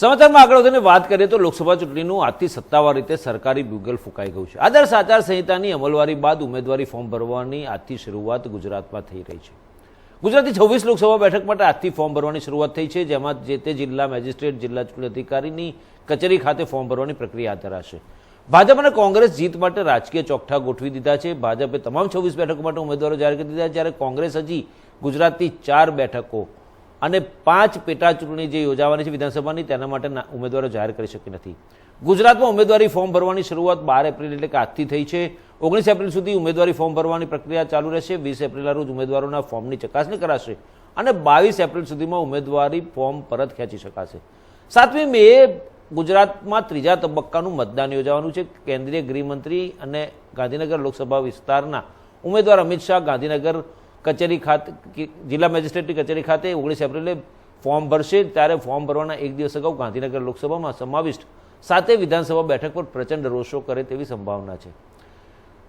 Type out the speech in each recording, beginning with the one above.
સમાચારમાં આગળ વધીને વાત કરીએ તો લોકસભા ચૂંટણીનું આજથી સત્તાવાર રીતે સરકારી બ્યુગલ ફૂંકાઈ ગયું છે. આદર્શ આચાર સંહિતાની અમલવારી બાદ ઉમેદવારી ફોર્મ ભરવાની આજથી શરૂઆત ગુજરાતમાં થઈ રહી છે. ગુજરાતની છવ્વીસ લોકસભા બેઠક માટે આજથી ફોર્મ ભરવાની શરૂઆત થઈ છે, જેમાં જે તે જિલ્લા મેજિસ્ટ્રેટ, જિલ્લા ચૂંટણી અધિકારીની કચેરી ખાતે ફોર્મ ભરવાની પ્રક્રિયા હાથ ધરાશે. ભાજપ અને કોંગ્રેસ જીત માટે રાજકીય ચોકઠા ગોઠવી દીધા છે. ભાજપે તમામ છવ્વીસ બેઠકો માટે ઉમેદવારો જાહેર કરી દીધા જ્યારે કોંગ્રેસ હજી ગુજરાતની ચાર બેઠકો અને પાંચ પેટા ચૂંટણી જે યોજાવાની છે વિધાનસભાની, તેના માટે ઉમેદવારો જાહેર કરી શકી નથી. ગુજરાતમાં ઉમેદવારી ફોર્મ ભરવાની શરૂઆત બાર એપ્રિલ એટલે કે આજથી થઈ છે. ઓગણીસ એપ્રિલ સુધી ઉમેદવારી ફોર્મ ભરવાની પ્રક્રિયા ચાલુ રહેશે. વીસ એપ્રિલના રોજ ઉમેદવારોના ફોર્મની ચકાસણી કરાશે અને બાવીસ એપ્રિલ સુધીમાં ઉમેદવારી ફોર્મ પરત ખેંચી શકાશે. સાતમી મે ગુજરાતમાં ત્રીજા તબક્કાનું મતદાન યોજાવાનું છે. કેન્દ્રીય ગૃહમંત્રી અને ગાંધીનગર લોકસભા વિસ્તારના ઉમેદવાર અમિત શાહ ગાંધીનગર કચેરી ખાતે જિલ્લા મેજિસ્ટ્રેટની કચેરી ખાતે ઓગણીસ એપ્રિલે ફોર્મ ભરશે. ત્યારે ફોર્મ ભરવાના એક દિવસ અગાઉ ગાંધીનગર લોકસભામાં સમાવિષ્ટ સાતે વિધાનસભા બેઠક પર પ્રચંડ રોડ શો કરે તેવી સંભાવના છે.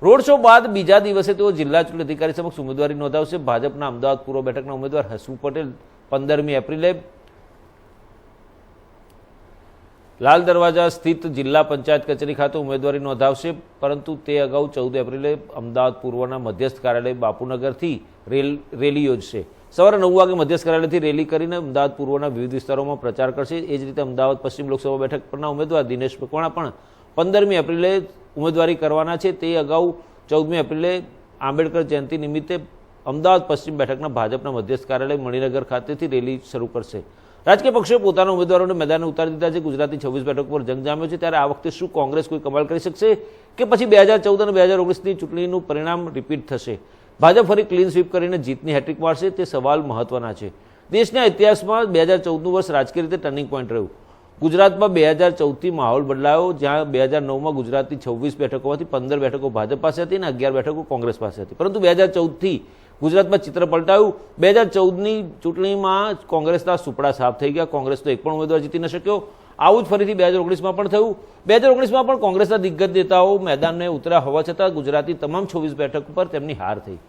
રોડ શો બાદ બીજા દિવસે તેઓ જિલ્લા ચૂંટણી અધિકારી સમક્ષ ઉમેદવારી નોંધાવશે. ભાજપના અમદાવાદ પૂર્વ બેઠકના ઉમેદવાર હસમુ પટેલ પંદરમી એપ્રિલે લાલ દરવાજા સ્થિત જિલ્લા પંચાયત કચેરી ખાતે ઉમેદવારી નોંધાવશે, પરંતુ તે અગાઉ ચૌદ એપ્રિલે અમદાવાદ પૂર્વના મધ્યસ્થ કાર્યાલય બાપુનગરથી રેલ, રેલી યોજશે. સવારે નવ વાગે મધ્યસ્થ કાર્યાલયથી રેલી કરીને અમદાવાદ પૂર્વના વિવિધ વિસ્તારોમાં પ્રચાર કરશે. એ જ રીતે અમદાવાદ પશ્ચિમ લોકસભા બેઠક પરના ઉમેદવાર દિનેશ મકવાણા પણ પંદરમી એપ્રિલે ઉમેદવારી કરવાના છે. તે અગાઉ ચૌદમી એપ્રિલે આંબેડકર જયંતિ નિમિત્તે અમદાવાદ પશ્ચિમ બેઠકના ભાજપના મધ્યસ્થ કાર્યાલય મણિનગર ખાતેથી રેલી શરૂ કરશે. રાજકીય પક્ષોએ પોતાના ઉમેદવારોને મેદાને ઉતારી દીધા છે. ગુજરાતની છવ્વીસ બેઠક પર જંગ જામ્યો છે. ત્યારે આ વખતે શું કોંગ્રેસ કોઈ કમાલ કરી શકશે કે પછી બે હજાર ચૌદ અને બે હજાર ઓગણીસની ચૂંટણીનું પરિણામ રિપીટ થશે? ભાજપ ફરી ક્લીન સ્વીપ કરીને જીતની હેટ્રિક મારશે. તે સવાલ મહત્વના છે. દેશના ઇતિહાસમાં બે હજાર ચૌદનું વર્ષ રાજકીય રીતે ટર્નિંગ પોઈન્ટ રહ્યું. ગુજરાતમાં બે હજાર ચૌદથી માહોલ બદલાયો, જ્યાં બે હજાર નવમાં ગુજરાતની છવ્વીસ બેઠકોમાંથી પંદર બેઠકો ભાજપ પાસે હતી અને અગિયાર બેઠકો કોંગ્રેસ પાસે હતી. પરંતુ બે હજાર ચૌદથી ગુજરાતમાં ચિત્ર પલટાયું. બે હજાર ચૌદની ચૂંટણીમાં કોંગ્રેસના સુપડા સાફ થઈ ગયા. કોંગ્રેસનો એક પણ ઉમેદવાર જીતી ન શક્યો. આવું જ ફરીથી બે હજાર ઓગણીસમાં પણ થયું. બે હજાર ઓગણીસમાં પણ કોંગ્રેસના દિગ્ગજ નેતાઓ મેદાનને ઉતર્યા હોવા છતાં ગુજરાતની તમામ છવ્વીસ બેઠક ઉપર તેમની હાર થઈ.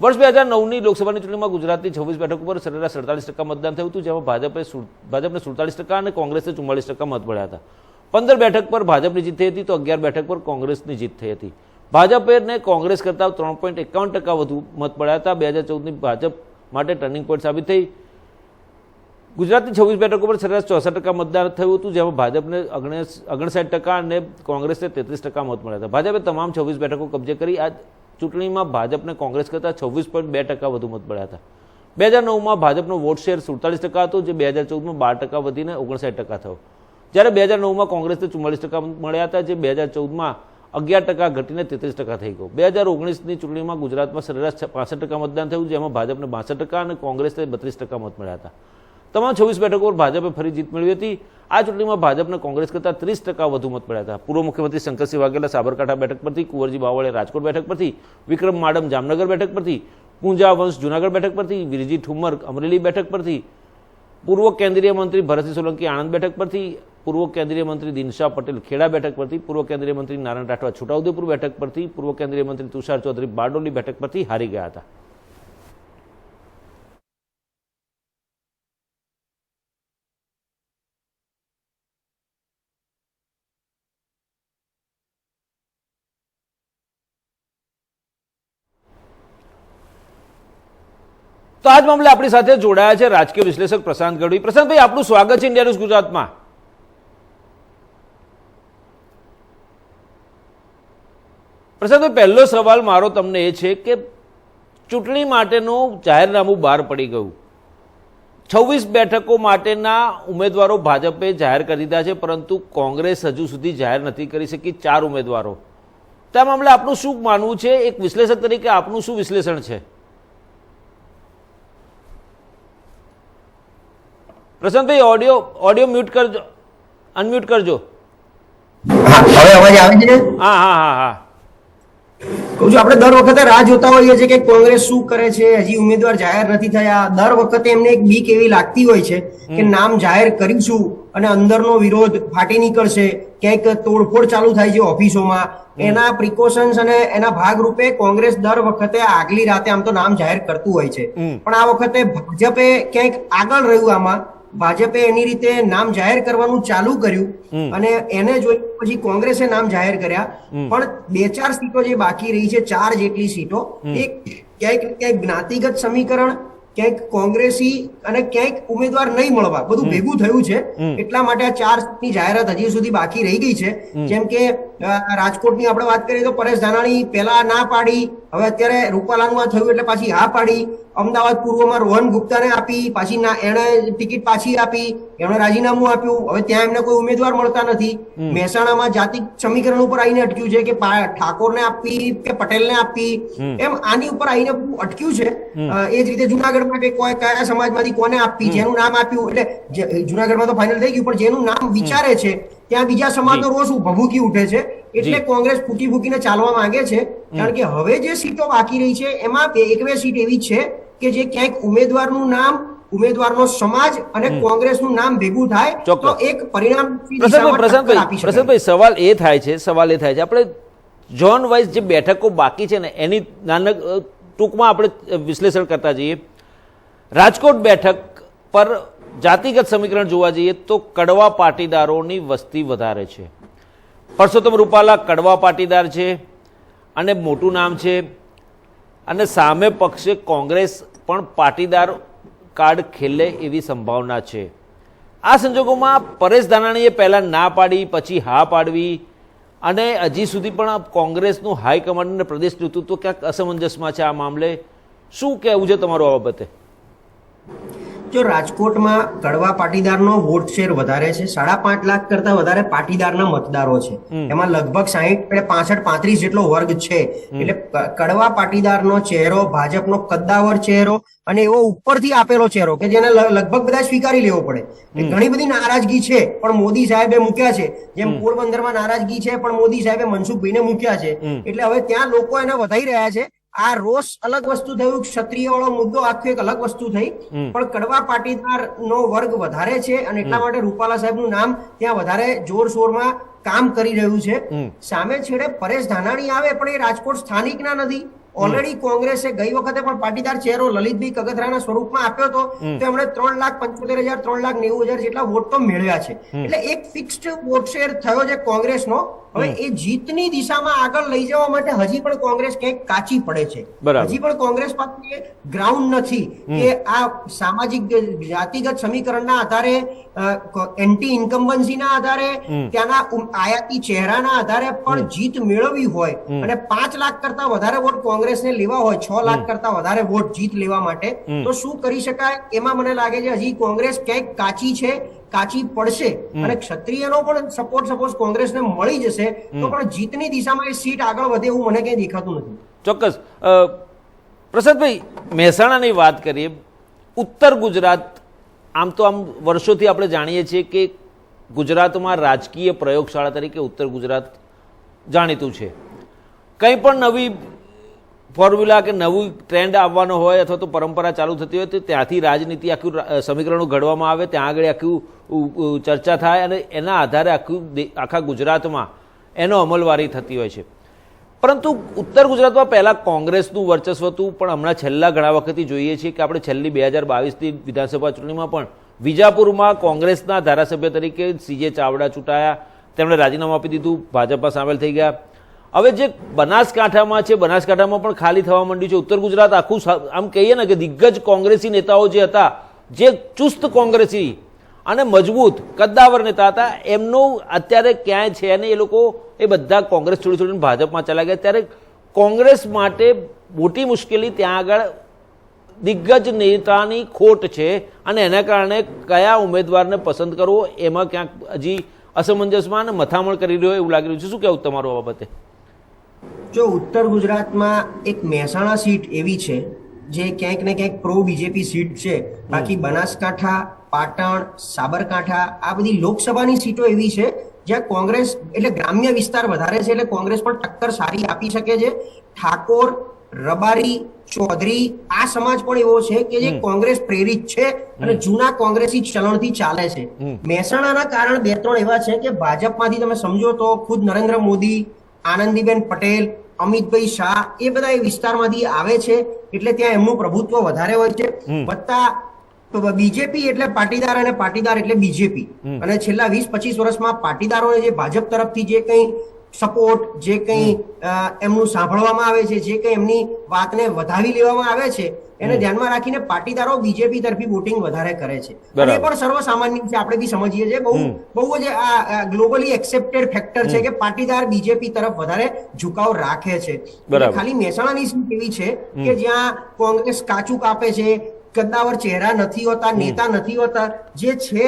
વર્ષ બે હજાર નવની લોકસભાની ચૂંટણીમાં ગુજરાતની છવ્વીસ બેઠક ઉપર સરેરાશ સડતાલીસ ટકા મતદાન થયું હતું, જેમાં ભાજપે ભાજપને સુડતાલીસ ટકા અને કોંગ્રેસે ચુમ્માલીસ ટકા મત મળ્યા હતા. પંદર બેઠક પર ભાજપની જીત થઈ હતી તો અગિયાર બેઠક પર કોંગ્રેસની જીત થઈ હતી. ભાજપને કોંગ્રેસ કરતાં ત્રણ પોઈન્ટ એકાવન ટકા વધુ મત મળ્યા હતા. બે હજાર ચૌદની ભાજપ માટે ટર્નિંગ પોઈન્ટ સાબિત થઈ. ગુજરાતની છવ્વીસ બેઠકો પર સરેરાશ ચોસઠ ટકા મતદાન થયું હતું, જેમાં ભાજપને ઓગણીસ ઓગણસાઠ ટકા અને કોંગ્રેસને તેત્રીસ ટકા મત મળ્યા હતા. ભાજપે તમામ છવ્વીસ બેઠકો કબજે કરી. આ ચૂંટણીમાં ભાજપને કોંગ્રેસ કરતાં છવ્વીસ પોઈન્ટ બે ટકા વધુ મત મળ્યા હતા. બે હજાર નવમાં ભાજપનો વોટ શેર સુડતાલીસ ટકા હતો, જે બે હજાર ચૌદમાં બાર ટકા વધીને ઓગણસાઠ ટકા થયો. જ્યારે બે હજાર નવમાં કોંગ્રેસને ચુમ્માલીસ ટકા મળ્યા હતા, જે બે હજાર ચૌદમાં અગિયાર ટકા ઘટીને તેત્રીસ ટકા થઈ ગયો. બે હજાર ઓગણીસની ચૂંટણીમાં ગુજરાતમાં સરેરાશ પાસઠ ટકા મતદાન થયું, જેમાં ભાજપને બાસઠ ટકા અને કોંગ્રેસને બત્રીસ ટકા મત મળ્યા હતા. તમામ છવ્વીસ બેઠકો પર ભાજપે ફરી જીત મેળવી હતી. આ ચૂંટણીમાં ભાજપને કોંગ્રેસ કરતાં ત્રીસ ટકા વધુ મત મળ્યા હતા. પૂર્વ મુખ્યમંત્રી શંકરસિંહ વાઘેલા સાબરકાંઠા બેઠક પરથી, કુંવરજી બાવળે રાજકોટ બેઠક પરથી, વિક્રમ માડમ જામનગર બેઠક પરથી, પૂંજા વંશ જુનાગઢ બેઠક પરથી, વિરજી ઠુમર અમરેલી બેઠક પરથી, પૂર્વ કેન્દ્રીય મંત્રી ભરતસિંહ સોલંકી આણંદ બેઠક પરથી પૂર્વ કેન્દ્રીય મંત્રી દિનશા પટેલ ખેડા બેઠક પરથી, પૂર્વ કેન્દ્રીય મંત્રી નારાયણ રાઠવા છોટાઉદેપુર બેઠક પરથી, પૂર્વ કેન્દ્રીય મંત્રી તુષાર ચૌધરી બારડોલી બેઠક પરથી હારી ગયા હતા. તો આજ મામલે આપણી સાથે જોડાયા છે રાજકીય વિશ્લેષક પ્રશાંત ગઢવી. પ્રશાંતભાઈ, આપનું સ્વાગત છે ઇન્ડિયા ન્યૂઝ ગુજરાતમાં. પ્રશાંતભાઈ પહેલો સવાલ મારો તમને એ છે કે ચૂંટણી માટેનું જાહેરનામું બહાર પડી ગયું. છવ્વીસ બેઠકો માટેના ઉમેદવારો ભાજપે જાહેર કરી દીધા છે પરંતુ કોંગ્રેસ હજુ સુધી જાહેર નથી કરી શકી ચાર ઉમેદવારો. તે મામલે આપનું શું માનવું છે? એક વિશ્લેષક તરીકે આપનું શું વિશ્લેષણ છે? પ્રશાંતભાઈ ઓડિયો ઓડિયો મ્યુટ કરજો અનમ્યુટ કરજો. હવે અવાજ આવે છે? હા હા હા હા. કહું છું આપણે દર વખતે રાહ જોતા હોઈએ છીએ કે કોંગ્રેસ શું કરે છે હજી ઉમેદવાર જાહેર નથી થયા. દર વખતે એમને એક બીક એવી લાગતી હોય છે કે નામ જાહેર કરીશું અને અંદરનો વિરોધ ફાટી નીકળશે. ક્યાંક તોડફોડ ચાલુ થાય છે ઓફિસોમાં. એના પ્રિકોશન્સ અને એના ભાગરૂપે કોંગ્રેસ દર વખતે આગલી રાતે આમ તો નામ જાહેર કરતું હોય છે. પણ આ વખતે ભાજપે ક્યાંક આગળ રહ્યું આમાં. ભાજપે એની રીતે નામ જાહેર કરવાનું ચાલુ કર્યું અને એને જોઈ પછી કોંગ્રેસે નામ જાહેર કર્યા. પણ બે ચાર સીટો જે બાકી રહી છે ચાર જેટલી સીટો એ ક્યાંક ક્યાંક જ્ઞાતિગત સમીકરણ ક્યાંક કોંગ્રેસી અને ક્યાંક ઉમેદવાર નહીં મળવા. બધું ભેગું થયું છે. એટલા માટે આ ચાર સીટની જાહેરાત હજી સુધી બાકી રહી ગઈ છે. જેમ કે રાજકોટની આપણે વાત કરીએ તો પરેશ ધાનાણી પહેલા ના પાડી હવે અત્યારે રૂપાલાનું આ થયું એટલે પાછી હા પાડી. અમદાવાદ પૂર્વમાં રોહન ગુપ્તાને આપી પાછી ના એણે ટિકિટ પાછી આપી એમણે રાજીનામું આપ્યું. હવે ત્યાં એમને કોઈ ઉમેદવાર મળતા નથી. મહેસાણામાં જાતિ સમીકરણ ઉપર આવીને અટક્યું છે કે ઠાકોરને આપી કે પટેલને આપી. એમ આની ઉપર આવીને અટક્યું છે. એ જ રીતે જુનાગઢમાં કે કોઈ કયા સમાજમાંથી કોને આપી જેનું નામ આપ્યું. એટલે જુનાગઢમાં તો ફાઇનલ થઈ ગયું પણ જેનું નામ વિચારે છે ત્યાં બીજા સમાજનો રોષ ભભૂકી ઉઠે છે એટલે કોંગ્રેસ ફૂકી ફૂકીને ચાલવા માંગે છે. કારણ કે હવે જે સીટો બાકી રહી છે એમાં બે- એક બે સીટ એવી છે કે જે ક્યાંક ઉમેદવારનું નામ ઉમેદવારનો સમાજ અને કોંગ્રેસનું નામ ભેગું થાય તો એક પરિણામ પ્રશાંતભાઈ સવાલ એ થાય છે સવાલ એ થાય છે. આપણે ઝોન વાઇઝ જે બેઠકો બાકી છે ને એની નાનક ટૂંકમાં આપણે વિશ્લેષણ કરતા જઈએ. રાજકોટ બેઠક પર જાતિગત સમીકરણ જોવા જઈએ તો કડવા પાટીદારોની વસ્તી વધારે છે. પરસોત્તમ રૂપાલા કડવા પાટીદાર છે અને મોટું નામ છે. અને સામે પક્ષે કોંગ્રેસ પણ પાટીદાર કાર્ડ ખેલે એવી સંભાવના છે. આ સંજોગોમાં પરેશ ધાનાણીએ પહેલાં ના પાડી, પછી હા પાડવી અને હજી સુધી પણ કોંગ્રેસનું હાઈકમાન્ડ અને પ્રદેશ નેતૃત્વ ક્યાંક અસમંજસમાં છે આ મામલે. શું કહેવું છે તમારું આ બાબતે? જો રાજકોટમાં કડવા પાટીદારનો વોટ શેર વધારે છે સાડા પાંચ લાખ કરતા વધારે પાટીદારના મતદારો છે. એમાં લગભગ સાહીઠ એટલે પાસઠ પાંત્રીસ જેટલો વર્ગ છે. એટલે કડવા પાટીદારનો ચહેરો ભાજપનો કદ્દાવર ચહેરો અને એવો ઉપરથી આપેલો ચહેરો કે જેને લગભગ બધા સ્વીકારી લેવો પડે. ઘણી બધી નારાજગી છે પણ મોદી સાહેબે મૂક્યા છે. જેમ પોરબંદરમાં નારાજગી છે પણ મોદી સાહેબે મનસુખભાઈને મૂક્યા છે. એટલે હવે ત્યાં લોકો એને વધાઈ રહ્યા છે. આ રોષ અલગ વસ્તુ થયું ક્ષત્રિય વાળો મુદ્દો આખો એક અલગ વસ્તુ થઈ. પણ કડવા પાટીદાર નો વર્ગ વધારે છે અને એટલા માટે રૂપાલા સાહેબનું નામ ત્યાં વધારે જોરશોરમાં કામ કરી રહ્યું છે. સામે છેડે પરેશ ધાનાણી આવે પણ એ રાજકોટ સ્થાનિકના નથી. ઓલરેડી કોંગ્રેસે ગઈ વખતે પણ પાટીદાર ચહેરો લલિતભાઈ કગથરાના સ્વરૂપમાં આપ્યો હતો. તો એમણે ત્રણ લાખ પંચોતેર હજાર ત્રણ લાખ નેવું હજાર જેટલા વોટ તો મેળવ્યા છે. એટલે એક ફિક્સ્ડ વોટ શેર થયો છે કોંગ્રેસનો. હવે એ જીતની દિશામાં આગળ લઈ જવા માટે હજી પણ કોંગ્રેસ ક્યાંક કાચી પડે છે. હજી પણ કોંગ્રેસ પાસે ગ્રાઉન્ડ નથી કે આ સામાજિક જાતિગત સમીકરણના આધારે એન્ટી ઇન્કમ્બન્સીના આધારે ત્યાંના આયાતી ચહેરાના આધારે પણ જીત મેળવવી હોય અને પાંચ લાખ કરતા વધારે વોટ કોંગ્રેસને લેવા હોય છ લાખ કરતા વધારે વોટ જીત લેવા માટે તો શું કરી શકાય? એમાં મને લાગે છે હજી કોંગ્રેસ ક્યાંક કાચી છે. કાચી પડશે અને ક્ષત્રિયનો પણ સપોર્ટ સપોઝ કોંગ્રેસને મળી જશે તો પણ જીતની દિશામાં એ સીટ આગળ વધે એવું મને ક્યાંય દેખાતું નથી. ચોક્કસ. પ્રસાદભાઈ મહેસાણાની વાત કરીએ ઉત્તર ગુજરાત આમ તો આમ વર્ષોથી આપણે જાણીએ છીએ કે ગુજરાતમાં રાજકીય પ્રયોગશાળા તરીકે ઉત્તર ગુજરાત જાણીતું છે. કંઈ પણ નવી ફોર્મ્યુલા કે નવું ટ્રેન્ડ આવવાનો હોય અથવા તો પરંપરા ચાલુ થતી હોય તો ત્યાંથી રાજનીતિ આખું સમીકરણો ઘડવામાં આવે, ત્યાં આગળ આખું ચર્ચા થાય અને એના આધારે આખું આખા ગુજરાતમાં એનો અમલવારી થતી હોય છે. પરંતુ ઉત્તર ગુજરાતમાં પહેલાં કોંગ્રેસનું વર્ચસ્વ હતું, પણ હમણાં છેલ્લા ઘણા વખતથી જોઈએ છીએ કે આપણે છેલ્લી બે હજાર બાવીસની વિધાનસભા ચૂંટણીમાં પણ વિજાપુરમાં કોંગ્રેસના ધારાસભ્ય તરીકે સીજે ચાવડા ચૂંટાયા, તેમણે રાજીનામું આપી દીધું, ભાજપમાં સામેલ થઈ ગયા. હવે જે બનાસકાંઠામાં છે, બનાસકાંઠામાં પણ ખાલી થવા માંડ્યું છે. ઉત્તર ગુજરાત આખું આમ કહીએ ને કે દિગ્ગજ કોંગ્રેસી નેતાઓ જે હતા, જે ચુસ્ત કોંગ્રેસી અને મજબૂત કદ્દાવર નેતા હતા, એમનું અત્યારે ક્યાંય છે અને એ લોકો એ બધા કોંગ્રેસ છોડી છોડીને ભાજપમાં ચલા ગયા. ત્યારે કોંગ્રેસ માટે મોટી મુશ્કેલી ત્યાં આગળ દિગ્ગજ નેતાની ખોટ છે અને એના કારણે કયા ઉમેદવારને પસંદ કરવો, એમાં ક્યાંક હજી અસમંજસમાં અને મથામણ કરી રહ્યો એવું લાગી રહ્યું છે. શું કહેવું તમારું આ બાબતે? જો ઉત્તર ગુજરાતમાં એક મહેસાણા સીટ એવી છે જે ક્યાંક ને ક્યાંક પ્રો બીજેપી સીટ છે બાકી બનાસકાંઠા પાટણ સાબરકાંઠા આ બધી લોકસભાની સીટો એવી છે જ્યાં કોંગ્રેસ એટલે ગ્રામ્ય વિસ્તાર વધારે છે એટલે કોંગ્રેસ પણ ટક્કર સારી આપી શકે છે. ઠાકોર રબારી ચૌધરી આ સમાજ પણ એવો છે કે જે કોંગ્રેસ પ્રેરિત છે અને જૂના કોંગ્રેસી ચલણથી ચાલે છે. મહેસાણાના કારણ બે ત્રણ એવા છે કે ભાજપમાંથી તમે સમજો તો ખુદ નરેન્દ્ર મોદી આનંદીબેન પટેલ અમિતભાઈ શાહ એ બધા એ વિસ્તારમાંથી આવે છે. એટલે ત્યાં એમનું પ્રભુત્વ વધારે હોય છે. વત્તા બીજેપી એટલે પાટીદાર અને પાટીદાર એટલે બીજેપી. અને છેલ્લા વીસ પચીસ વર્ષમાં પાટીદારોને જે ભાજપ તરફથી જે કંઈ સપોર્ટ જે કંઈ એમનું સાંભળવામાં આવે છે જે કંઈ એમની વાતને વધાવી લેવામાં આવે છે એને ધ્યાનમાં રાખીને પાટીદારો બીજેપી તરફી વોટિંગ વધારે કરે છે. એ. પણ સર્વસામાન્ય છે આપણે બી સમજીએ છીએ બહુ બહુ જ આ ગ્લોબલી એક્સેપ્ટેડ ફેક્ટર છે કે પાટીદાર બીજેપી તરફ વધારે ઝુકાવ રાખે છે. ખાલી મહેસાણાની સીટ એવી છે કે જ્યાં કોંગ્રેસ કાચું કાપે છે કદાવર ચહેરા નથી હોતા નેતા નથી હોતા જે છે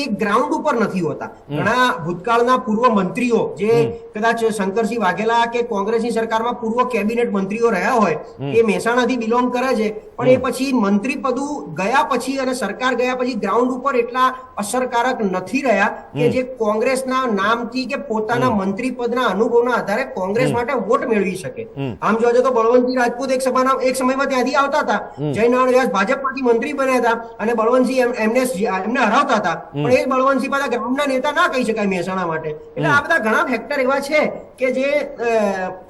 એ ગ્રાઉન્ડ ઉપર નથી હોતા. ઘણા ભૂતકાળના પૂર્વ મંત્રીઓ જે કદાચ શંકરસિંહ વાઘેલા કે કોંગ્રેસની સરકારમાં પૂર્વ કેબિનેટ મંત્રીઓ રહ્યા હોય એ મહેસાણાથી બિલોંગ કરે છે પણ એ પછી મંત્રી પદું ગયા પછી અને સરકાર ગયા પછી ગ્રાઉન્ડ ઉપર એટલા અસરકારક નથી રહ્યા કે જે કોંગ્રેસના નામથી કે પોતાના મંત્રી પદના અનુભવના આધારે કોંગ્રેસ માટે વોટ મેળવી શકે. આમ જોવા જઈએ તો બળવંતસિંહ રાજપૂત એક સભાના એક સમયમાં ત્યાંથી આવતા હતા. જય નારાયણ વ્યાસ ભાજપમાંથી મંત્રી બન્યા હતા અને બળવંતસિંહ એમને એમને હરાવતા હતા. પણ એ બળવંતસિંહ પાછા ગામના નેતા ના કહી શકાય મહેસાણા માટે. એટલે આ બધા ઘણા ફેક્ટર એવા છે કે જે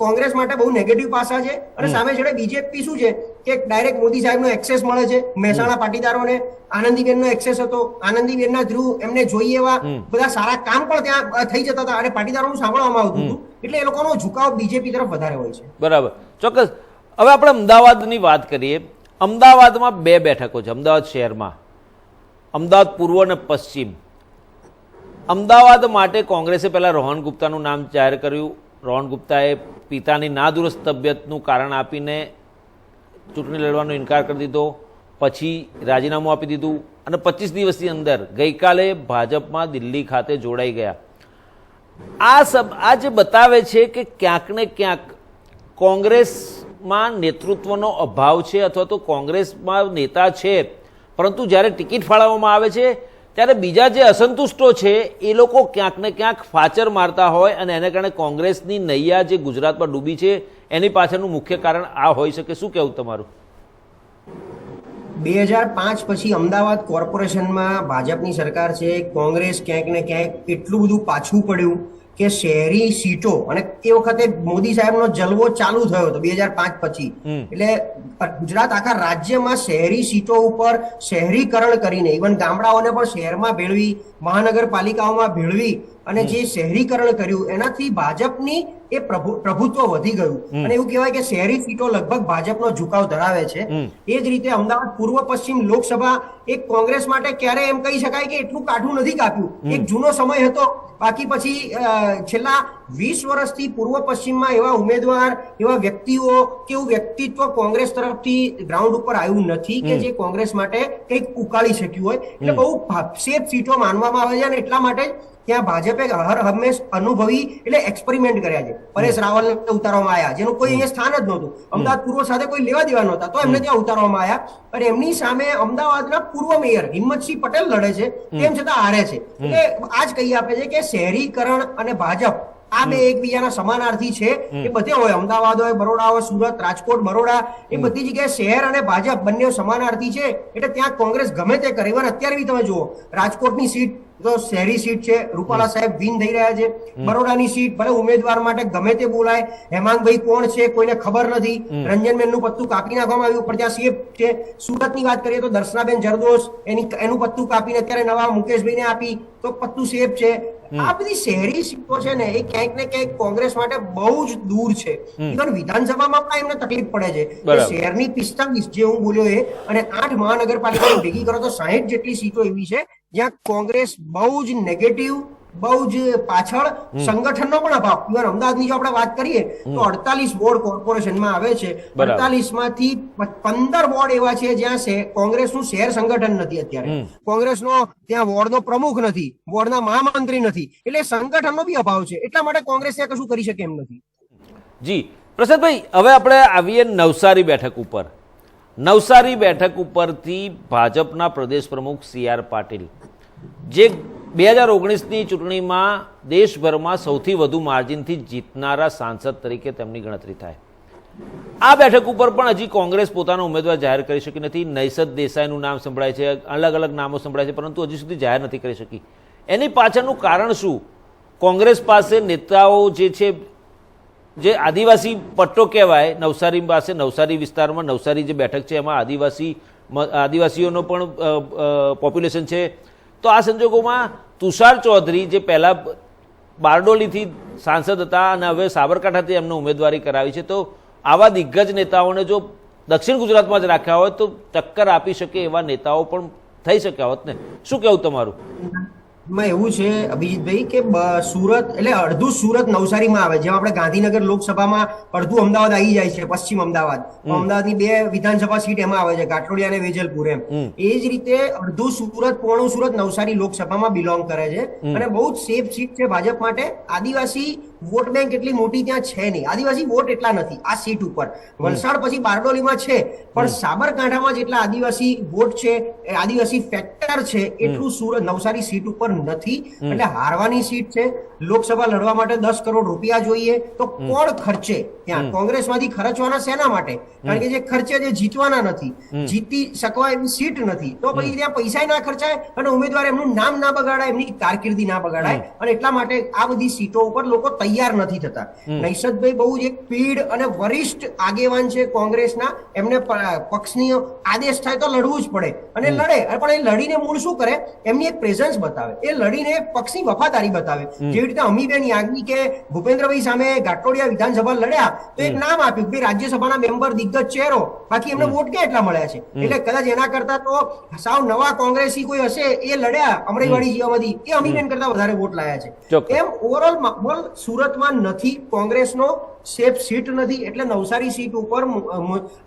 કોંગ્રેસ માટે બહુ નેગેટિવ પાસા છે. અને સામે છેડે બીજેપી શું છે કે ડાયરેક્ટ મોદી સાહેબનો એક્સેસ મળે છે. મહેસાણા પાટીદારોને આનંદીબેનનો એક્સેસ હતો. આનંદીબેનના થ્રુ એમને જોઈએ એવા બધા સારા કામ પણ ત્યાં થઈ જતા હતા અને પાટીદારોનું સાંભળવામાં આવતું હતું. એટલે એ લોકોનો ઝુકાવ બીજેપી તરફ વધારે હોય છે. બરાબર. ચોક્કસ. હવે આપણે અમદાવાદની વાત કરીએ. અમદાવાદમાં બે બેઠકો છે. અમદાવાદ શહેરમાં. અમદાવાદ પૂર્વ અને પશ્ચિમ. અમદાવાદ માટે કોંગ્રેસે પહેલાં રોહન ગુપ્તાનું નામ જાહેર કર્યું. રોહન ગુપ્તાએ પિતાની નાદુરસ્ત તબિયતનું કારણ આપીને ચૂંટણી લડવાનો ઇનકાર કરી દીધો. પછી રાજીનામું આપી દીધું અને પચીસ દિવસની અંદર ગઈકાલે ભાજપમાં દિલ્હી ખાતે જોડાઈ ગયા. આ સબ, આ જે બતાવે છે કે ક્યાંક ને ક્યાંક કોંગ્રેસમાં નેતૃત્વનો અભાવ છે અથવા તો કોંગ્રેસમાં નેતા છે પરંતુ જ્યારે ટિકિટ ફાળવવામાં આવે છે, ત્યારે બીજા જે અસંતુષ્ટો છે, એ લોકો ક્યાંક ને ક્યાંક ફાચર મારતા હોય અને એને કારણે કોંગ્રેસની નૈયા જે ગુજરાતમાં ડૂબી છે, એની પાછળનું મુખ્ય કારણ આ હોઈ શકે. શું કહેવું તમારું? બે હજાર પાંચ પછી અમદાવાદ કોર્પોરેશનમાં ભાજપની સરકાર છે, કોંગ્રેસ ક્યાંક ને ક્યાંક એટલું બધું પાછું પડ્યું. કે શહેરી સીટો. અને એ વખતે મોદી સાહેબનો જલવો ચાલુ થયો હતો બે હજાર પાંચ પછી. એટલે ગુજરાત આખા રાજ્યમાં શહેરી સીટો ઉપર શહેરીકરણ કરીને ઇવન ગામડાઓને પણ શહેરમાં ભેળવી મહાનગરપાલિકાઓમાં ભેળવી અને જે શહેરીકરણ કર્યું એનાથી ભાજપની એ પ્રભુ- પ્રભુત્વ વધી ગયું. અને એવું કહેવાય કે શહેરી સીટો લગભગ ભાજપનો ઝુકાવ ધરાવે છે. એ જ રીતે અમદાવાદ પૂર્વ પશ્ચિમ લોકસભા એક કોંગ્રેસ માટે ક્યારે એમ કહી શકાય કે એટલું કાઠું નથી કાપ્યું. એક જૂનો સમય હતો. બાકી પછી છેલ્લા વીસ વર્ષથી પૂર્વ પશ્ચિમમાં એવા ઉમેદવાર એવા વ્યક્તિઓ કે એવું વ્યક્તિત્વ કોંગ્રેસ તરફથી ગ્રાઉન્ડ ઉપર આવ્યું નથી કે જે કોંગ્રેસ માટે કંઈક ઉકાળી શક્યું હોય. એટલે બહુ સેફ સીટો માનવામાં આવે છે અને એટલા માટે ત્યાં ભાજપે હર હંમેશ અનુભવી એટલે એક્સપેરિમેન્ટ કર્યા છે. પરેશ રાવલને ઉતારવામાં આવ્યા. જેનું કોઈ અહીંયા સ્થાન જ નહોતું. અમદાવાદ પૂર્વ સાથે કોઈ લેવા દેવા નહોતા તો એમને ત્યાં ઉતારવામાં આવ્યા. અને એમની સામે અમદાવાદના પૂર્વ મેયર હિંમતસિંહ પટેલ લડે છે. તેમ છતાં હારે છે. એટલે આ જ કહી આપે છે કે શહેરીકરણ અને ભાજપ આ બે એકબીજાના સમાનાર્થી છે. એ બધે હોય. અમદાવાદ હોય બરોડા હોય સુરત રાજકોટ બરોડા એ બધી જગ્યાએ શહેર અને ભાજપ બંને સમાનાર્થી છે. એટલે ત્યાં કોંગ્રેસ ગમે તે કરે. અત્યારે બી તમે જુઓ રાજકોટની સીટ તો શહેરી સીટ છે રૂપાલા સાહેબ વિન થઈ રહ્યા છે. બરોડાની સીટ ભલે ઉમેદવાર માટે ગમે તે બોલાય હેમાંગભાઈ કોણ છે કોઈને ખબર નથી. રંજનબેનનું પત્તું કાપી નાખવામાં આવ્યું. પણ ત્યાં સીએફ છે. સુરતની વાત કરીએ તો દર્શનાબેન જરદોશ એની એનું પત્તું કાપીને અત્યારે નવા મુકેશભાઈને આપી. તો પત્તું સેફ છે. આ બધી શહેરી સીટો છે ને એ ક્યાંક ને ક્યાંક કોંગ્રેસ માટે બહુ જ દૂર છે. ઇવન વિધાનસભામાં પણ એમને તકલીફ પડે છે. શહેરની પિસ્તાલીસ જે હું બોલ્યો એ અને આઠ મહાનગરપાલિકા ભેગી કરો તો સાહીઠ જેટલી સીટો એવી છે. જ્યાં કોંગ્રેસ બહુ જ નેગેટિવ બહુ જ પાછળ સંગઠનનો પણ અભાવ. ઇવન અમદાવાદની જો આપણે વાત કરીએ તો અડતાલીસ બોર્ડ કોર્પોરેશનમાં આવે છે. અડતાલીસમાંથી પંદર વોર્ડ એવા છે જ્યાં કોંગ્રેસ કોંગ્રેસનું શહેર સંગઠન નથી અત્યારે. કોંગ્રેસનો ત્યાં વોર્ડનો પ્રમુખ નથી વોર્ડના મહામંત્રી નથી. એટલે સંગઠનનો બી અભાવ છે. એટલા માટે કોંગ્રેસ ત્યાં કશું કરી શકે એમ નથી. જી. પ્રસાદભાઈ હવે આપણે આવીએ નવસારી બેઠક ઉપર. નવસારી બેઠક ઉપરથી ભાજપના પ્રદેશ પ્રમુખ સી આર પાટીલ, જે બે હજાર ઓગણીસની ચૂંટણીમાં દેશભરમાં સૌથી વધુ માર્જિનથી જીતનારા સાંસદ તરીકે તેમની ગણતરી થાય. આ બેઠક ઉપર પણ હજી કોંગ્રેસ પોતાનો ઉમેદવાર જાહેર કરી શકી નથી. નૈસદ દેસાઈનું નામ સંભળાય છે, અલગ અલગ નામો સંભળાય છે, પરંતુ હજી સુધી જાહેર નથી કરી શકી. એની પાછળનું કારણ શું? કોંગ્રેસ પાસે નેતાઓ જે છે જે આદિવાસી પટ્ટો કહેવાય, નવસારી પાસે, નવસારી વિસ્તારમાં, નવસારી જે બેઠક છે, એમાં આદિવાસી આદિવાસીઓનો પણ પોપ્યુલેશન છે. તો આ સંજોગોમાં તુષાર ચૌધરી જે પહેલાં બારડોલીથી સાંસદ હતા અને હવે સાબરકાંઠાથી એમને ઉમેદવારી કરાવી છે, તો આવા દિગ્ગજ નેતાઓને જો દક્ષિણ ગુજરાતમાં જ રાખ્યા હોય, તો ટક્કર આપી શકે એવા નેતાઓ પણ થઈ શક્યા હોત ને? શું કહેવું તમારું? માં એવું છે અભિજીતભાઈ કે સુરત એટલે અડધું સુરત નવસારીમાં આવે જેમ આપણે ગાંધીનગર લોકસભામાં અડધું અમદાવાદ આવી જાય છે પશ્ચિમ અમદાવાદ. અમદાવાદની બે વિધાનસભા સીટ એમાં આવે છે કાટોડિયા અને વેજલપુર એમ. એ જ રીતે અડધું સુરત પોણું સુરત નવસારી લોકસભામાં બિલોંગ કરે છે. અને બહુ જ સેફ સીટ છે ભાજપ માટે. આદિવાસી વોટ બેંક એટલી મોટી ત્યાં છે નહીં. આદિવાસી વોટ એટલા નથી આ સીટ ઉપર. વલસાડ પછી બારડોલીમાં છે પણ સાબરકાંઠામાં જેટલા આદિવાસી વોટ છે આદિવાસી ફેક્ટર છે એટલું સુરત નવસારી સીટ ઉપર નથી. એટલે હારવાની સીટ છે. લોકસભા લડવા માટે દસ કરોડ રૂપિયા જોઈએ તો કોણ ખર્ચે ત્યાં? કોંગ્રેસમાંથી ખર્ચવાના શેના માટે? કારણ કે જે ખર્ચે જે જીતવાના નથી જીતી શકવા એવી સીટ નથી. તો પછી ત્યાં પૈસા ના ખર્ચાય અને ઉમેદવાર એમનું નામ ના બગાડાય એમની કારકિર્દી ના બગાડાય અને એટલા માટે આ બધી સીટો ઉપર લોકો તૈયાર નથી થતા. નૈષદભાઈ બહુ જ એક પીઢ અને વરિષ્ઠ આગેવાન છે કોંગ્રેસના. એમને પક્ષની આદેશ થાય તો લડવું જ પડે. અને લડે પણ એ લડીને મૂળ શું કરે? એમની એક પ્રેઝન્સ બતાવે. એ લડીને પક્ષની વફાદારી બતાવે. જેવી રીતે અમીબેન યાજ્ઞી કે ભૂપેન્દ્રભાઈ સામે ગાટોડિયા વિધાનસભા લડ્યા તો એક નામ આપ્યું કે રાજ્યસભાના મેમ્બર દિગ્ગજ ચહેરો. બાકી એમને વોટ ક્યાં એટલા મળ્યા છે? એટલે કદાચ એના કરતા તો સાવ નવા કોંગ્રેસી કોઈ હશે એ લડ્યા અમરેવાડી જીવામાંથી એ અમીબેન કરતા વધારે વોટ લાયા છે. એમ ઓવરઓલ માહોલ સુરતમાં નથી, કોંગ્રેસનો સેફ સીટ નથી, એટલે નવસારી સીટ ઉપર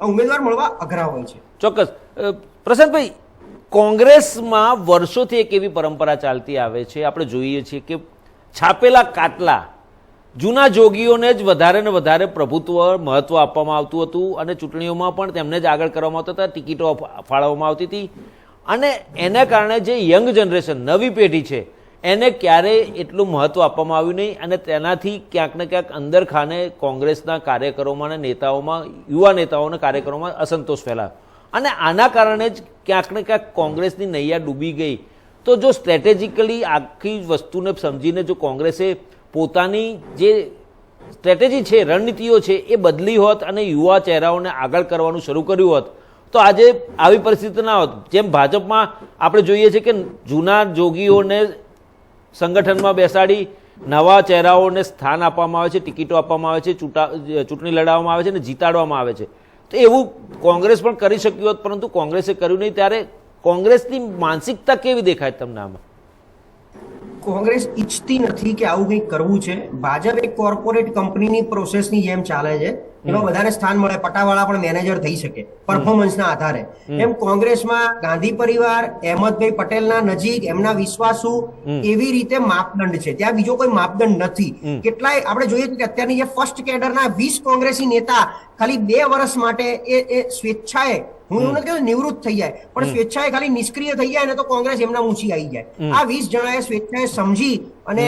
ઉમેદવાર મળવા અઘરા હોય છે. ચોક્કસ. પ્રશાંતભાઈ, કોંગ્રેસમાં વર્ષોથી એક એવી પરંપરા ચાલતી આવે છે, આપણે જોઈએ છીએ કે છાપેલા કાટલા જૂના જોગીઓને જ વધારે ને વધારે પ્રભુત્વ, મહત્વ આપવામાં આવતું હતું અને ચૂંટણીઓમાં પણ તેમને જ આગળ કરવામાં આવતા હતા, ટિકિટો ફાળવવામાં આવતી હતી. અને એના કારણે જે યંગ જનરેશન, નવી પેઢી છે એને ક્યારેય એટલું મહત્વ આપવામાં આવ્યું નહીં અને તેનાથી ક્યાંક ને ક્યાંક અંદર ખાને કોંગ્રેસના કાર્યકરોમાં અને નેતાઓમાં, યુવા નેતાઓના કાર્યકરોમાં અસંતોષ ફેલાયો. અને આના કારણે જ ક્યાંક ને ક્યાંક કોંગ્રેસની નૈયા ડૂબી ગઈ. તો જો સ્ટ્રેટેજિકલી આખી વસ્તુને સમજીને જો કોંગ્રેસે પોતાની જે સ્ટ્રેટેજી છે, રણનીતિઓ છે, એ બદલી હોત અને યુવા ચહેરાઓને આગળ કરવાનું શરૂ કર્યું હોત, તો આજે આવી પરિસ્થિતિ ના હોત. જેમ ભાજપમાં આપણે જોઈએ છીએ કે જૂના જોગીઓને સંગઠનમાં બેસાડી નવા ચહેરાઓને સ્થાન આપવામાં આવે છે, ટિકિટો આપવામાં આવે છે, ચૂંટા ચૂંટણી લડાવવામાં આવે છે અને જીતાડવામાં આવે છે. તો એવું કોંગ્રેસ પણ કરી શક્યું હોત, પરંતુ કોંગ્રેસે કર્યું નહીં. ત્યારે કોંગ્રેસની માનસિકતા કેવી દેખાય તમને આમાં? કોંગ્રેસ ઈચ્છતી નથી કે આવું કંઈક કરવું છે. ભાજપ એક કોર્પોરેટ કંપનીની પ્રોસેસની જેમ ચાલે છે. એમાં વધારે સ્થાન મળે પટાવાળા પણ મેનેજર થઈ શકે પરફોર્મન્સના આધારે. એમ કોંગ્રેસમાં ગાંધી પરિવાર અહેમદભાઈ પટેલના નજીક એમના વિશ્વાસુ એવી રીતે માપદંડ છે. ત્યાં બીજો કોઈ માપદંડ નથી. કેટલાય આપણે જોઈએ કે અત્યારની જે ફર્સ્ટ કેડરના વીસ કોંગ્રેસી નેતા ખાલી બે વર્ષ માટે એ એ સ્વેચ્છાએ હું એવું નથી નિવૃત્ત થઈ જાય. પણ સ્વેચ્છાએ ખાલી નિષ્ક્રિય થઈ જાય ને તો કોંગ્રેસ એમના ઊંચી આવી જાય. આ વીસ જણાએ સ્વેચ્છાએ સમજી અને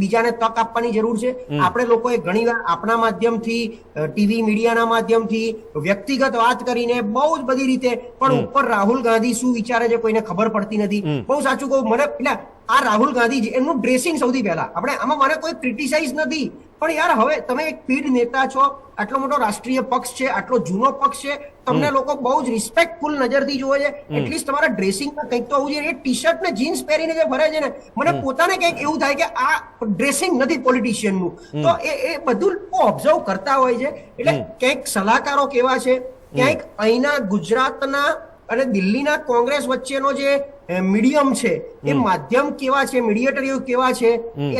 બીજાને તક આપવાની જરૂર છે. આપણે લોકોએ ઘણીવાર આપણા માધ્યમથી ટીવી મીડિયાના માધ્યમથી વ્યક્તિગત વાત કરીને બહુ જ બધી રીતે પણ ઉપર રાહુલ ગાંધી શું વિચારે છે કોઈને ખબર પડતી નથી. બહુ સાચું કહું મને એટલે આ રાહુલ ગાંધી છે, એમનું ડ્રેસિંગ સૌથી પહેલા. આપણે આમાં મને કોઈ ક્રિટિસાઇઝ નથી. પણ યાર હવે તમે એક પીઢ નેતા છો. આટલો મોટો રાષ્ટ્રીય પક્ષ છે આટલો જૂનો પક્ષ છે. તમને લોકો બહુ જ રિસ્પેક્ટફુલ નજરથી જોવે છે. એટલીસ્ટ તમારા ડ્રેસિંગમાં કંઈક તો હોવું જોઈએ. એ ટી શર્ટ ને જીન્સ પહેરીને જે ફરે છે ને મને પોતાને કંઈક એવું થાય કે આ ડ્રેસિંગ નથી પોલિટિશિયનનું તો એ એ બધું ઓબ્ઝર્વ કરતા હોય છે. એટલે ક્યાંક સલાહકારો કેવા છે? ક્યાંક અહીંના ગુજરાતના અને દિલ્હીના કોંગ્રેસ વચ્ચેનો જે મીડિયમ છે. એ માધ્યમ કેવા છે મીડિયેટરીઓ કેવા છે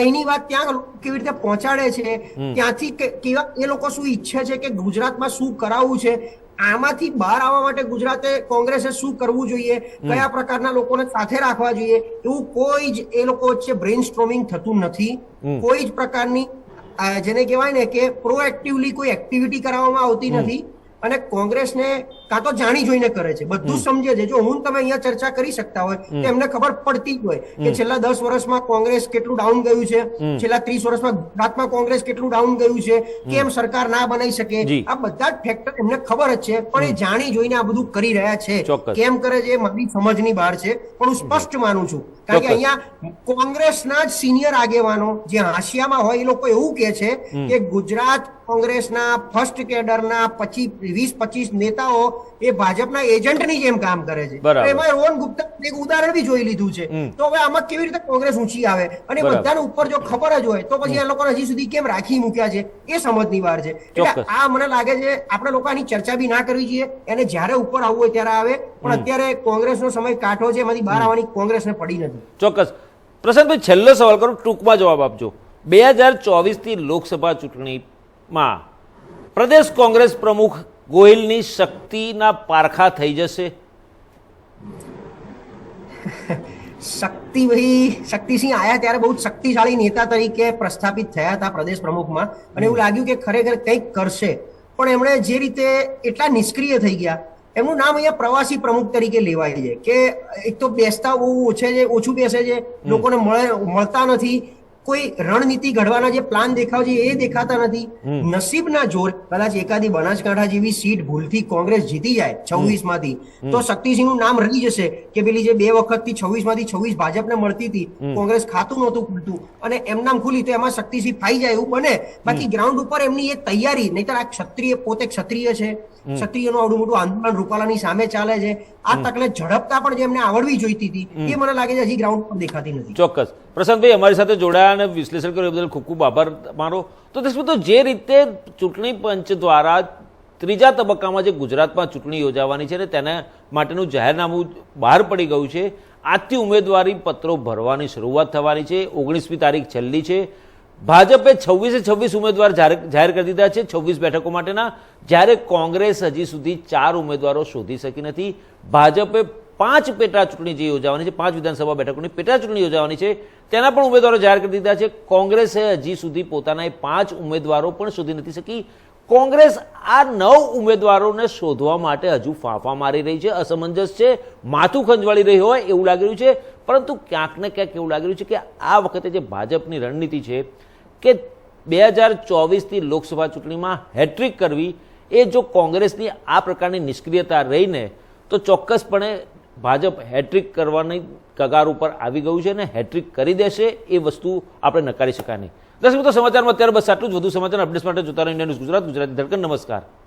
એની વાત ત્યાં કેવી રીતે પહોંચાડે છે ત્યાંથી કેવા એ લોકો શું ઈચ્છે છે કે ગુજરાતમાં શું કરાવવું છે આમાંથી બહાર આવવા માટે ગુજરાતે કોંગ્રેસે શું કરવું જોઈએ કયા પ્રકારના લોકોને સાથે રાખવા જોઈએ એવું કોઈ જ એ લોકો વચ્ચે બ્રેન સ્ટ્રોમિંગ થતું નથી. કોઈ જ પ્રકારની જેને કહેવાય ને કે પ્રોએક્ટિવલી કોઈ એક્ટિવિટી કરાવવામાં આવતી નથી. અને કોંગ્રેસને કાં તો જાણી જોઈને કરે છે. બધું સમજે છે. જો હું તમે અહીંયા ચર્ચા કરી શકતા હોય તો એમને ખબર પડતી જ હોય કે છેલ્લા દસ વર્ષમાં કોંગ્રેસ કેટલું ડાઉન ગયું છે? છેલ્લા ત્રીસ વર્ષમાં ગુજરાતમાં કોંગ્રેસ કેટલું ડાઉન ગયું છે? કેમ સરકાર ના બનાવી શકે? આ બધા જ ફેક્ટર એમને ખબર જ છે પણ એ જાણી જોઈને આ બધું કરી રહ્યા છે. કેમ કરે છે એ મારી સમજની બહાર છે પણ હું સ્પષ્ટ માનું છું. કારણ કે. અહીંયા કોંગ્રેસના જ સિનિયર આગેવાનો જે હાંસિયામાં હોય એ લોકો એવું કે છે કે ગુજરાત કોંગ્રેસના ફર્સ્ટ કેડરના પછી વીસ પચીસ નેતાઓ એ ભાજપના એજન્ટની જેમ કામ કરે છે. એમાં રોહન ગુપ્તા એક ઉદાહરણ બી જોઈ લીધું છે. તો હવે આમાં કેવી રીતે કોંગ્રેસ ઊંચી આવે? અને બધાને ઉપર જો ખબર જ હોય તો પછી આ લોકો હજી સુધી કેમ રાખી મૂક્યા છે? એ સમજની વાર છે. એટલે આ મને લાગે છે આપણે લોકો આની ચર્ચા બી ના કરવી જોઈએ. એને જ્યારે ઉપર આવવું હોય ત્યારે આવે. પણ અત્યારે કોંગ્રેસનો સમય કાઢો છે એમાંથી બહાર આવવાની કોંગ્રેસને પડી નથી. ચોક્કસ. પ્રશાંતભાઈ છેલ્લો સવાલ કરું ટૂંકમાં જવાબ આપજો. બે હજાર ચોવીસથી લોકસભા ચૂંટણીમાં પ્રદેશ કોંગ્રેસ પ્રમુખ ગોહિલની શક્તિના પારખા થઈ જશે? શક્તિભાઈ શક્તિસિંહ આયા ત્યારે બહુ શક્તિશાળી નેતા તરીકે પ્રસ્થાપિત થયા હતા પ્રદેશ પ્રમુખમાં. અને એવું લાગ્યું કે ખરેખર કંઈક કરશે. પણ એમણે જે રીતે એટલા નિષ્ક્રિય થઈ ગયા એમનું નામ અહીંયા પ્રવાસી પ્રમુખ તરીકે લેવાય છે. કે એક તો બેસતા બહુ ઓછે છે ઓછું બેસે છે લોકોને મળે મળતા નથી. કોઈ રણનીતિ ઘડવાના જે પ્લાન દેખાવ છે એ દેખાતા નથી. નસીબના જોર કદાચ એકાદી બનાસકાંઠા જેવી સીટ ભૂલથી કોંગ્રેસ જીતી જાય છવ્વીસમાંથી તો શક્તિસિંહનું નામ રહી જશે કે પેલી જે બે વખતથી છવ્વીસમાંથી છવ્વીસ ભાજપને મળતી હતી કોંગ્રેસ ખાતું નહોતું ખુલતું. અને એમ નામ ખુલી તો એમાં શક્તિસિંહ ફાઈ જાય એવું બને. બાકી ગ્રાઉન્ડ ઉપર એમની એ તૈયારી નહીતર આ ક્ષત્રિય પોતે ક્ષત્રિય છે. ક્ષત્રિયનું આવડું મોટું આંદોલન રૂપાલાની સામે ચાલે છે. આ તકને ઝડપતા પણ જેમને આવડવી જોઈતી હતી એ મને લાગે છે હજી ગ્રાઉન્ડ પર દેખાતી નથી. ચોક્કસ. પ્રશાંતભાઈ અમારી સાથે જોડાયા અને વિશ્લેષણ કર્યું બદલ ખૂબ ખૂબ આભાર મારો તો દેશમાં તો જે રીતે ચૂંટણી પંચ દ્વારા ત્રીજા તબક્કામાં જે ગુજરાતમાં ચૂંટણી યોજાવાની છે ને તેના માટેનું જાહેરનામું બહાર પડી ગયું છે આજથી ઉમેદવારી પત્રો ભરવાની શરૂઆત થવાની છે. ઓગણીસમી તારીખ છેલ્લી છે. ભાજપે છવ્વીસે છવ્વીસ ઉમેદવાર જાહેર કરી દીધા છે. છવ્વીસ બેઠકો માટેના જ્યારે કોંગ્રેસ હજી સુધી ચાર ઉમેદવારો શોધી શકી નથી. ભાજપે પાંચ પેટા ચૂંટણી જે યોજાવાની છે, પાંચ વિધાનસભા બેઠકોની પેટા ચૂંટણી યોજાવાની છે, તેના પણ ઉમેદવારો જાહેર કરી દીધા છે. કોંગ્રેસે હજી સુધી પોતાના એ પાંચ ઉમેદવારો પણ શોધી નથી શકી. કોંગ્રેસ આ નવ ઉમેદવારોને શોધવા માટે હજુ ફાંફા મારી રહી છે, અસમંજસ છે, માથું ખંજવાળી રહી હોય એવું લાગી રહ્યું છે. પરંતુ ક્યાંક ને ક્યાંક એવું લાગી રહ્યું છે કે આ વખતે જે ભાજપની રણનીતિ છે કે બે હજાર ચોવીસથી લોકસભા ચૂંટણીમાં હેટ્રિક કરવી એ જો કોંગ્રેસની આ પ્રકારની નિષ્ક્રિયતા રહીને તો ચોક્કસપણે ભાજપ હેટ્રિક કરવાની કગાર ઉપર આવી ગયું છે અને હેટ્રિક કરી દેશે એ વસ્તુ આપણે નકારી શકાય નહીં. દસ મિત્રો, સમાચારમાં અત્યારે બસ આટલું જ. વધુ સમાચાર અપડેટ્સ માટે જોતા રહો ઇન્ડિયા ન્યૂઝ ગુજરાત, ગુજરાતી ધડકન. નમસ્કાર.